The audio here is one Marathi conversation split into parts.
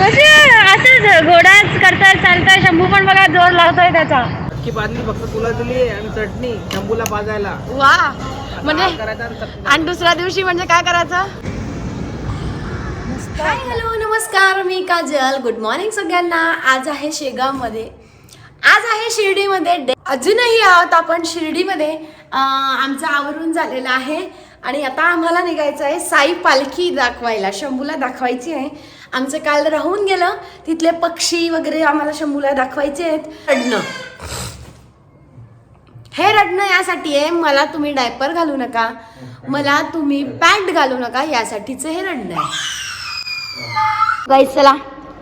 कशी असंच घोडाच करताय चालताय शंभू पण बघा जोर लावतोय त्याचा. अख्खी बादली फक्त तुला दिली आणि चटणी शंभूला पाजायला वा म्हणजे आणि दुसऱ्या दिवशी म्हणजे काय करायचं? हाय हॅलो नमस्कार मी काजल. गुड मॉर्निंग सगळ्यांना. आज आहे शेगावमध्ये. आज आहे शिर्डीमध्ये. डे अजूनही आहोत आपण शिर्डीमध्ये. आमचं आवरून झालेलं आहे. आणि आता आम्हाला निघायचं आहे साई पालखी दाखवायला. शंभूला दाखवायची आहे. आमचं काल राहून गेलं. तिथले पक्षी वगैरे आम्हाला शंभूला दाखवायचे आहेत. रडणं. हे रडणं यासाठी आहे. मला तुम्ही डायपर घालू नका. मला तुम्ही पॅन्ट घालू नका. यासाठीचं हे रडणं आहे. गाईस चला.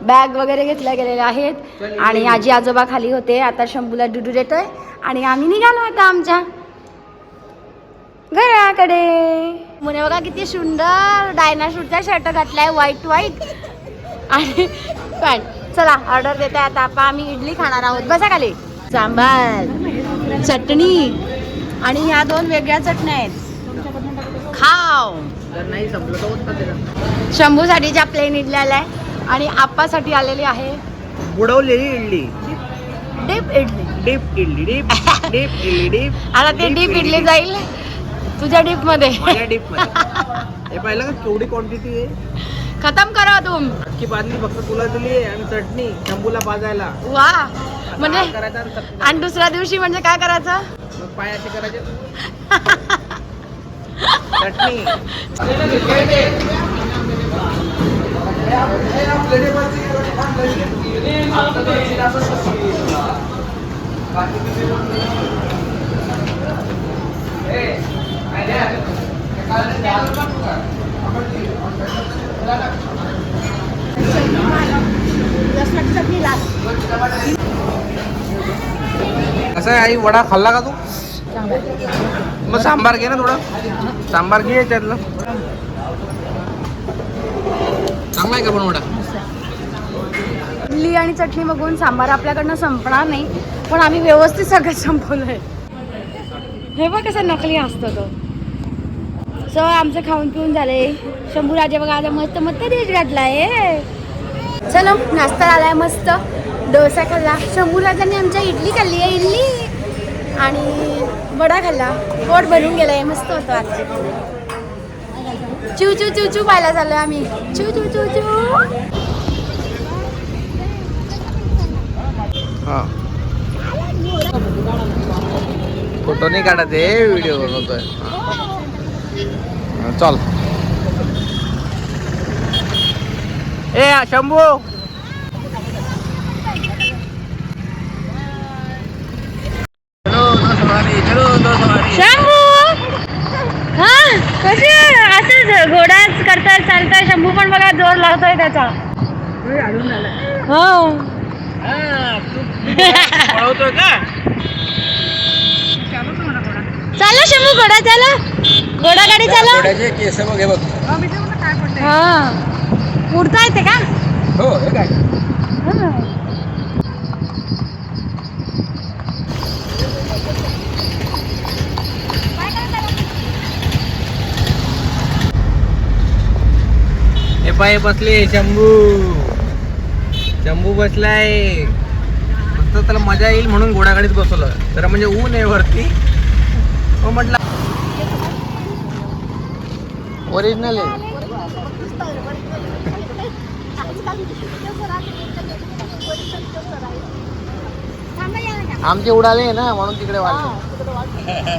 बॅग वगैरे घेतल्या गेलेल्या आहेत. आणि आजी आजोबा खाली होते. आता शंभूला डुडू देतोय. आणि आम्ही निघालो आता आमच्या घराकडे. मुने बघा किती सुंदर डायनाशूटचा शर्ट घातलाय. व्हाईट व्हाईट आणि पॅन्ट चला ऑर्डर देते आता. आपण आम्ही इडली खाणार आहोत. बसा खाली. सांबार चटणी आणि ह्या दोन वेगळ्या चटण्या आहेत. खाव. त्याला शंभूसाठीच्या प्लेन इडली आलाय आणि आप्पासाठी आलेली आहे बुडवलेली idli. Dip idli. Dip idli dip dip idli dip आता ते डीप इडली. जाईल. तुझ्या डीपमध्ये. डीपमध्ये. हे पाहिलं का केवढी क्वांटिटी आहे? खतम करा तुम. अख्खी बादली फक्त तुला दिली आणि चटणी शंभूला पाजायला वा म्हणजे काय करायचं आणि चटणी. आणि दुसऱ्या दिवशी म्हणजे काय करायचं? मग पाय असे करायचे. चटणी. कसं आहे आई वडा खाल्ला का तू? मग सांबार घे ना थोडं. सांबार घे त्यातलं चांगला आहे का पण वडा? इडली आणि चटणी बघून सांबार आपल्याकडनं संपणार नाही पण आम्ही व्यवस्थित सगळं संपवलंय. हे बघ कसं नकली असतं तो. सो आमचं खाऊन पिऊन झालंय. शंभू राजा बघा आता मस्त मस्त डिश घातलाय चलो नाश्ता आलाय मस्त. डोसा खाल्ला. शंभू राजाने आमच्या इडली खाल्ली आहे इडली. आणि वडा खाल्ला. पोट भरून गेलाय मस्त होतो आज. चू चू चू चू पाहायला झालो आम्ही. चू चू चू चू. फोटो नाही काढत आहे व्हिडिओ बनवतोय. चल. ए शंभू. चलो दो सवारी चलो दो सवारी. शंभू! हा कशी असंच घोडाच करताय चालताय. शंभू पण बघा जोर लावतोय त्याचा. हो. पळवतोय का? चाला शंभू घोडा चाला. घोडा गाडी चाला. घोड्याचे केस बघ हे बघ. हा उडता येते का? हो हे काय? हा. हे पाय बसले शंभू. शंभू बसलाय. फक्त त्याला मजा येईल म्हणून घोडागाडीत बसवलं. तर म्हणजे ऊन आहे वरती. हो म्हटलं ओरिजिनल आहे. आमचे उडाले ना म्हणून तिकडे वाढले.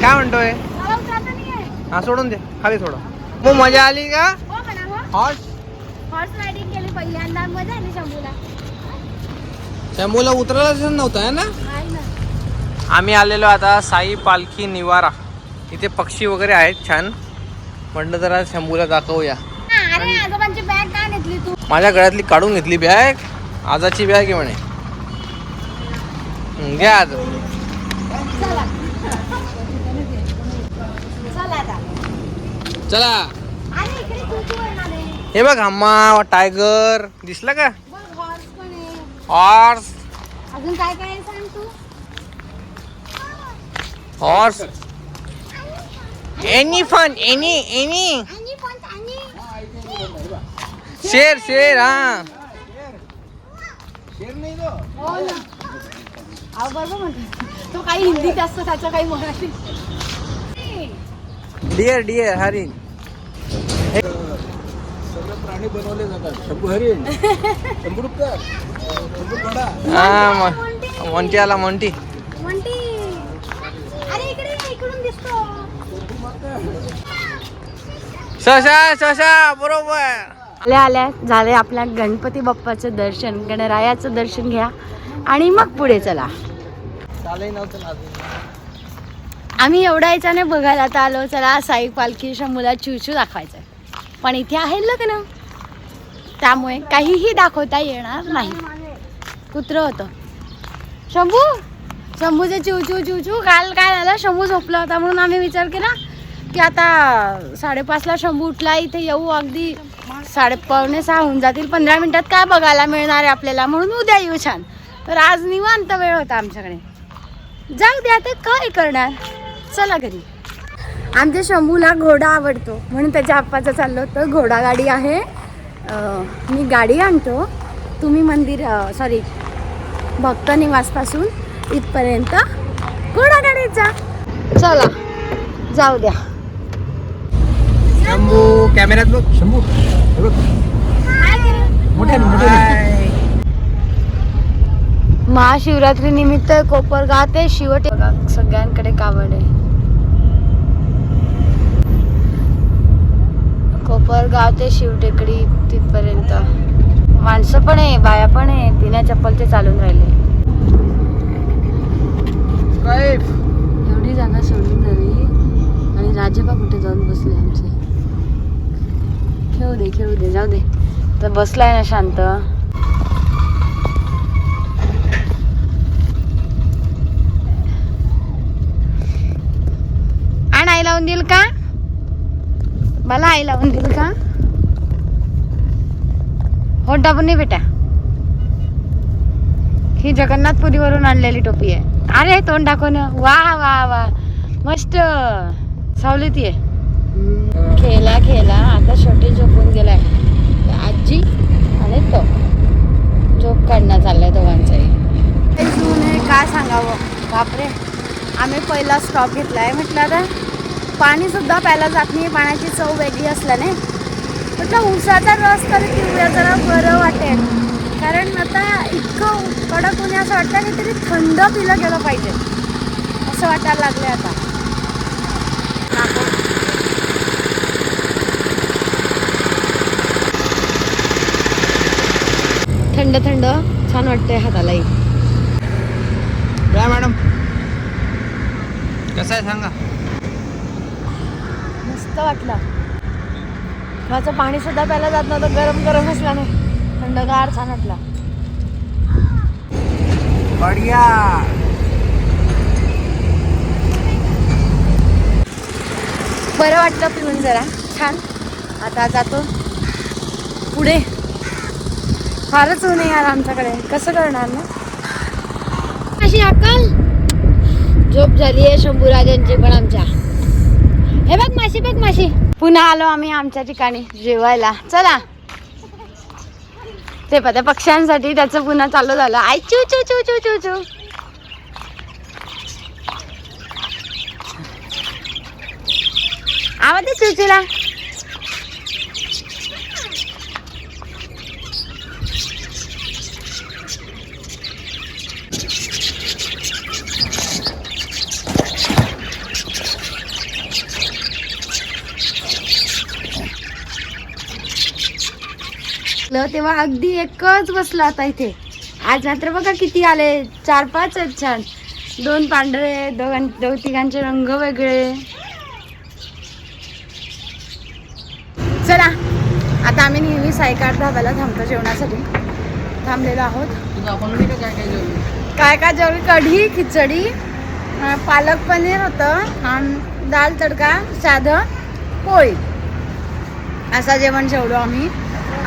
काय म्हणतोय? हा सोडून दे. खाली सोडा. मग मजा आली का? हॉर्स हॉर्स रायडिंग केली पहिल्यांदा मजा आली शंभूला. शंभूला उतरायलाच नव्हतं है ना? आहे ना आम्ही आलेलो आता साई पालखी निवारा. इथे पक्षी वगैरे आहेत छान. म्हटलं जरा शंभूला दाखवूया. माझ्या गळ्यातली काढून घेतली बॅग आजाची बॅग आहे म्हणे. घ्या आज चला. हे बघ हम्मा टायगर दिसला का बघ हॉर्स पण आहे हॉर्स अजून काय काय आहे सांग तू? Horse any fun any any आणि पण शेर शेर हा हो ना. अहो बरोबर म्हणते तो काही हिंदीत असतो त्याचं काही मराठी. डिअर डिअर हरिण. प्राणी बनवले जातात. शंभू हरिण शंभू डुक्कर शंभू घोडा हा मोंटी आला मोंटी. म्हणती अरे इकडे ये, इकडून दिसतो. सशा सशा बरोबर. आल्या आल्या. झाले आपल्या गणपती बाप्पाचं दर्शन. गणरायाचं दर्शन घ्या. आणि मग पुढे चला. चालही नव्हतं ना आम्ही एवढ्या याच्याने बघायला आता आलो. चला साई पालखी शंभूला चिवचू दाखवायचं. पण इथे आहे लग्न. त्यामुळे काहीही दाखवता येणार नाही. कुत्र होतं. शंभू? शंभूचे चिव चिव काल काय झालं? शंभू झोपला होता म्हणून आम्ही विचार केला की आता साडेपाचला शंभू उठला इथे येऊ. अगदी साडे पावणे सहा होऊन जातील. पंधरा मिनिटात काय बघायला मिळणार आहे आपल्याला म्हणून उद्या येऊ छान. तर आज निवांत वेळ होता आमच्याकडे. जाऊ द्या ते काय करणार? चला घरी. आमच्या शंभूला घोडा आवडतो. म्हणून त्याच्या आप्पाचं चाललं होतं. घोडा गाडी आहे. मी गाडी आणतो. तुम्ही मंदिर सॉरी भक्त निवासपासून इथपर्यंत घोडा गाडीत जा. चला जाऊ द्या. शंभू कॅमेऱ्यात बघ. शंभू महाशिवरात्री निमित्त कोपरगाव ते शिवटे सगळ्यांकडे कावड आहे. कोपरगाव ते शिवटेकडी तिथपर्यंत. माणसं पण आहे बाया पण आहे बिना चप्पलचे चालून राहिले. एवढी जागा सोडून झाली आणि राजेबा कुठे जाऊन बसले आमचे? खेळू दे खेळू दे जाऊ दे. तर बसलाय ना शांत. आण आई लावून देईल का? मला आई लावून देईल का? हो नाही बेटा. ही जगन्नाथपुरीवरून आणलेली टोपी आहे. अरे तोंड दाखव ना. वा वा वा. मस्त. सावलीत ये. खेळला खेळला आता शेवटी झोपून गेलाय. आजी आणि तो. झोप काढण्यात चाललाय दोघांचाही. काय सांगावं? बापरे. आम्ही पहिला स्टॉप घेतलाय म्हटलं आता. पाणी सुद्धा प्यायला जात नाही पाण्याची चव वेगळी असल्याने. म्हटलं उसाचा रस तरी पिऊया जरा बरं वाटेल. कारण आता इतकं कडक आहे असं वाटतं काहीतरी थंड पिलं गेलं पाहिजे. असं वाटायला लागलं आता. थंड थंड. छान वाटतंय हातालाही काय मॅडम. कसं आहे सांगा. मस्त वाटलं. माझं पाणी सुद्धा प्यायला जात नव्हतं गरम गरम असल्याने. थंडगार छान वाटलं. बढिया. बरं वाटलं पिऊन जरा. छान. आता जातो. पुढे. फारच ऊन आहे यार आमच्याकडे. कसं करणार ना? अशी अक्कल? झोप झाली आहे शंभूराजांची पण आमच्या. हे बघ माशी बघ माशी. पुन्हा आलो आम्ही आमच्या ठिकाणी जेवायला. चला. ते पत्या पक्ष्यांसाठी त्याचं पुन्हा चालू झालं. आय चू चू चू चू चू चू. आवाज दे चुचूला. ल तेव्हा अगदी एकच बसला आता इथे. आज मात्र बघा किती आले. चार पाच आहेत छान. दोन पांढरे दोघां दोन तिघांचे रंग वेगळे. चला आता आम्ही नेहमी सायकार धाब्याला थांबतो जेवणासाठी. थांबलेलो आहोत. काय काय जेवली? काय काय जेवढी कढी खिचडी पालक पनीर होतं आणि दाल तडका साधं पोळी. असं जेवण जेवलो आम्ही.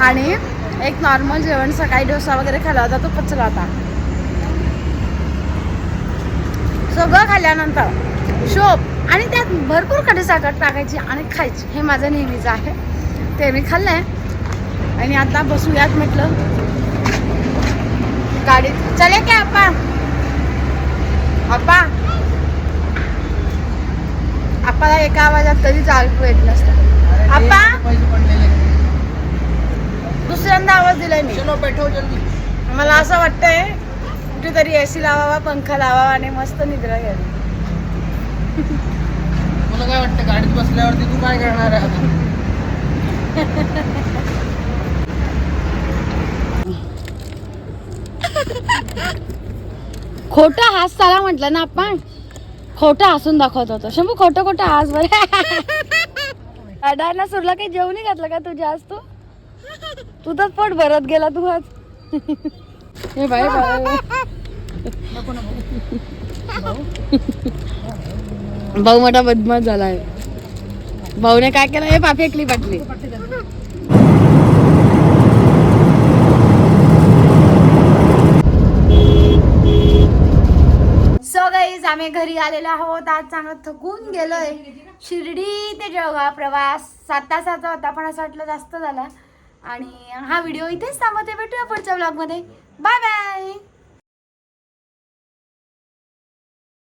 आणि एक नॉर्मल जेवण सकाळी डोसा वगैरे खाला होता तो पचला होता. सगळं खाल्ल्यानंतर शोप आणि त्यात भरपूर खडे साखर टाकायची आणि खायची. हे माझं नेहमीचं आहे. ते मी खाल्लंय. आणि आता बसूयात म्हटलं. गाडीत. चले काय आप्पा. आप्पा. आपल्याला एका आवाजात कधी ऐकू येत नसतं. आप्पा. दुसऱ्यांदा आवाज दिलाय मी. चलो बैठो जल्दी. मला असं वाटतंय कुठेतरी एसी लावावा पंखा लावावा आणि मस्त निद्रा घ्यावी. तुला काय वाटतं गाडीत बसल्यावरती तू काय करणार आहे खोटं हास चाला म्हटलं ना आपण? खोटं हसून दाखवत होतो. शंभू खोटं खोटं हास बरं. अडायला सुरला काही जेवणी घातलं का तुझ्या आज तू? तू तर पोट भरत गेला तू आज. हे बाई भाऊ मोठा बदमाश झालाय. भाऊने काय केलं? हे पा फेकली पाटली सो गाईज आम्ही घरी आलेलो आहोत. आज चांगलं थकून गेलोय. शिर्डी ते जळगाव प्रवास. सात तासाचा होता पण असं वाटलं जास्त झाला. आणि हा व्हिडिओ इथेच थांबवते. भेटूया पुढच्या ब्लॉगमध्ये बाय बाय